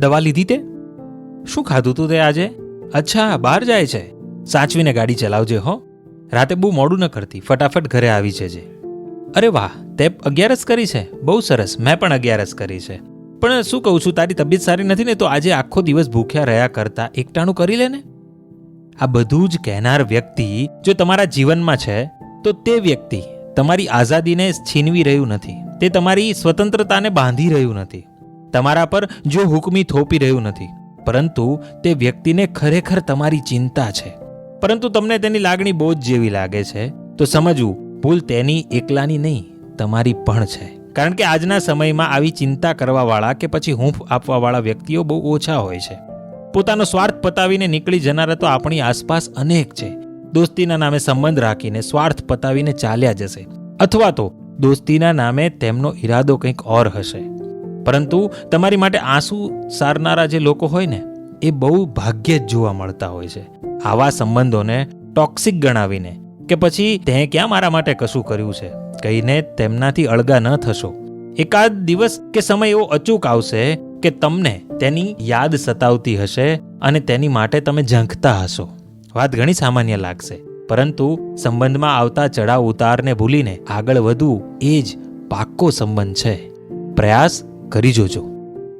દવા લીધી તે? શું ખાધું તું તે આજે? અચ્છા, બહાર જાય છે. સાચવીને ગાડી ચલાવજે, હો. રાતે બહુ મોડું ન કરતી, ફટાફટ ઘરે આવી જજે. અરે વાહ તે અગિયારસ કરી છે. બહુ સરસ, મેં પણ અગિયારસ કરી છે. પણ શું કહું છું, તારી તબિયત સારી નથી ને તો આજે આખો દિવસ ભૂખ્યા રહ્યા કરતા એકટાણું કરી લે ને? આ બધું જ કહેનાર વ્યક્તિ જો તમારા જીવનમાં છે, તો તે વ્યક્તિ તમારી આઝાદીને છીનવી રહ્યું નથી. તે તમારી સ્વતંત્રતાને બાંધી રહ્યું નથી. તમારા પર જો હુકમી થોપી રહ્યું નથી, પરંતુ તે વ્યક્તિને ખરેખર તમારી ચિંતા છે. પરંતુ તમને તેની લાગણી બોજ જેવી લાગે છે, તો સમજવું, ભૂલ તેની એકલાની નહીં, તમારી પણ છે. કારણ કે આજના સમયમાં આવી ચિંતા કરવાવાળા કે પછી હૂંફ આપવાવાળા વ્યક્તિઓ બહુ ઓછા હોય છે. પોતાનો સ્વાર્થ પતાવીને નીકળી જનારા તો આપણી આસપાસ અનેક છે. દોસ્તીના નામે સંબંધ રાખીને સ્વાર્થ પતાવીને ચાલ્યા જશે. અથવા તો દોસ્તીના નામે તેમનો ઈરાદો કંઈક ઓર હશે. પરંતુ તમારી માટે આંસુ સારનારા જે લોકો હોય ને, એ બહુ ભાગ્યે જ જોવા મળતા હોય છે. આવા સંબંધોને ટોક્સિક ગણાવીને કે પછી તે ક્યાં મારા માટે કશું કર્યું છે, કહીને તેમનાથી અળગા ન થશો. એકાદ દિવસ કે સમય એવો અચૂક આવશે કે તમને તેની યાદ સતાવતી હશે અને તેની માટે તમે ઝંખતા હશો. વાત ઘણી સામાન્ય લાગશે, પરંતુ સંબંધમાં આવતા ચડાવ ઉતારને ભૂલીને આગળ વધવું એ જ પાક્કો સંબંધ છે. પ્રયાસ કરી જોજો.